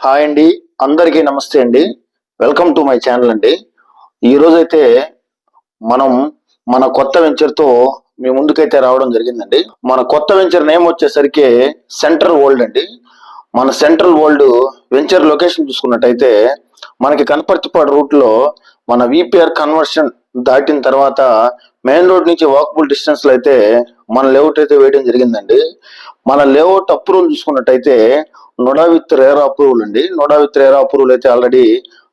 Hi అండి. అందరికీ నమస్తే అండి. వెల్కమ్ టు మై ఛానల్ అండి. ఈ రోజైతే మనం మన కొత్త వెంచర్తో మీ ముందుకైతే రావడం జరిగిందండి. మన కొత్త వెంచర్ నేమ్ వచ్చేసరికి సెంట్రల్ వరల్డ్ అండి. మన సెంట్రల్ వరల్డ్ వెంచర్ లొకేషన్ చూసుకున్నట్టయితే మనకి కనపర్తిపాడు రూట్లో మన విపిఆర్ కన్వర్షన్ దాటిన తర్వాత మెయిన్ రోడ్ నుంచి వాకబుల్ డిస్టెన్స్లో అయితే మన లేఅవుట్ అయితే వేయడం జరిగిందండి. మన లేఅవుట్ అప్రూవల్ చూసుకున్నట్టయితే నొడా విత్ రేర్ అప్రూవల్ అండి. నొడా విత్ రేర్ అప్రూవల్ అయితే ఆల్రెడీ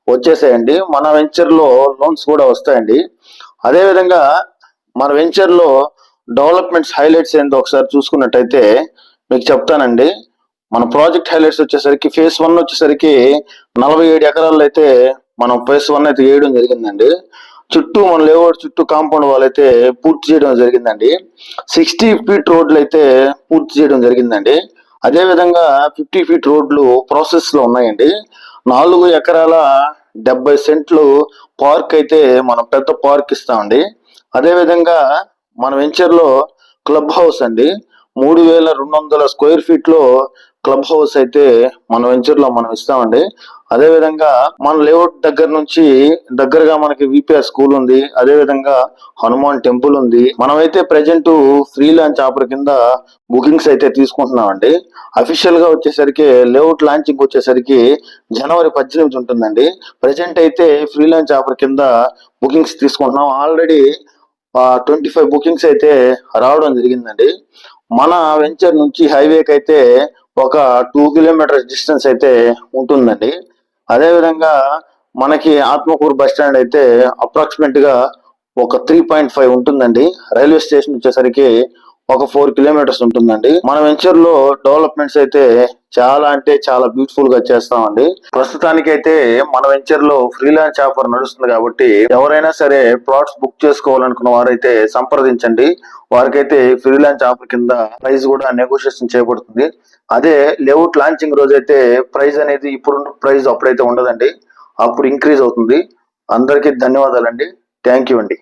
వచ్చేసాయండి. మన వెంచర్లో లోన్స్ కూడా వస్తాయండి. అదేవిధంగా మన వెంచర్లో డెవలప్మెంట్స్ హైలైట్స్ ఏందో ఒకసారి చూసుకున్నట్టయితే మీకు చెప్తానండి. మన ప్రాజెక్ట్ హైలైట్స్ వచ్చేసరికి ఫేస్ వన్ వచ్చేసరికి నలభై ఏడు ఎకరాల్లో అయితే మనం ఫేస్ వన్ అయితే వేయడం జరిగిందండి. చుట్టూ మన లేఅవుట్ చుట్టూ కాంపౌండ్ వాళ్ళు అయితే పూర్తి చేయడం జరిగిందండి. సిక్స్టీ ఫీట్ రోడ్లు అయితే పూర్తి చేయడం జరిగిందండి. అదే విధంగా ఫిఫ్టీ ఫీట్ రోడ్లు ప్రాసెస్లో ఉన్నాయండి. నాలుగు ఎకరాల డెబ్బై సెంట్లు పార్క్ అయితే మనం పెద్ద పార్క్ ఇస్తామండి. అదే విధంగా మన వెంచర్లో క్లబ్ హౌస్ అండి. మూడు వేల రెండు వందల స్క్వేర్ ఫీట్లో క్లబ్ హౌస్ అయితే మన వెంచర్లో మనం ఇస్తామండి. అదే విధంగా మన లేఅవుట్ దగ్గర నుంచి దగ్గరగా మనకి విపిఆర్ స్కూల్ ఉంది. అదే విధంగా హనుమాన్ టెంపుల్ ఉంది. మనమైతే ప్రజెంట్ ఫ్రీ లాంచ్ ఆఫర్ కింద బుకింగ్స్ అయితే తీసుకుంటున్నామండి. అఫీషియల్గా వచ్చేసరికి లేఅవుట్ లాంచింగ్ వచ్చేసరికి జనవరి పద్దెనిమిది ఉంటుందండి. ప్రజెంట్ అయితే ఫ్రీ లాంచ్ ఆఫర్ కింద బుకింగ్స్ తీసుకుంటున్నాం. ఆల్రెడీ ట్వంటీ ఫైవ్ బుకింగ్స్ అయితే రావడం జరిగిందండి. మన వెంచర్ నుంచి హైవేకి అయితే ఒక టూ కిలోమీటర్ డిస్టెన్స్ అయితే ఉంటుందండి. అదే విధంగా మనకి ఆత్మకూరు బస్ స్టాండ్ అయితే అప్రాక్సిమేట్గా ఒక త్రీ పాయింట్ ఫైవ్ ఉంటుందండి. రైల్వే స్టేషన్ వచ్చేసరికి ఒక ఫోర్ కిలోమీటర్స్ ఉంటుందండి. మన వెంచర్లో డెవలప్మెంట్స్ అయితే చాలా అంటే చాలా బ్యూటిఫుల్గా చేస్తామండి. ప్రస్తుతానికి అయితే మన వెంచర్లో ఫ్రీలాన్స్ ఆఫర్ నడుస్తుంది కాబట్టి ఎవరైనా సరే ప్లాట్స్ బుక్ చేసుకోవాలనుకున్న వారైతే సంప్రదించండి. వారికైతే ఫ్రీలాన్స్ ఆఫర్ కింద ప్రైస్ కూడా నెగోషియేషన్ చేయబడుతుంది అదే లేఅవుట్ లాంచింగ్ రోజు అయితే ప్రైస్ అనేది ఇప్పుడు ప్రైస్ అప్పుడైతే ఉండదండి. అప్పుడు ఇంక్రీజ్ అవుతుంది. అందరికీ ధన్యవాదాలండి. థ్యాంక్ యూ అండి.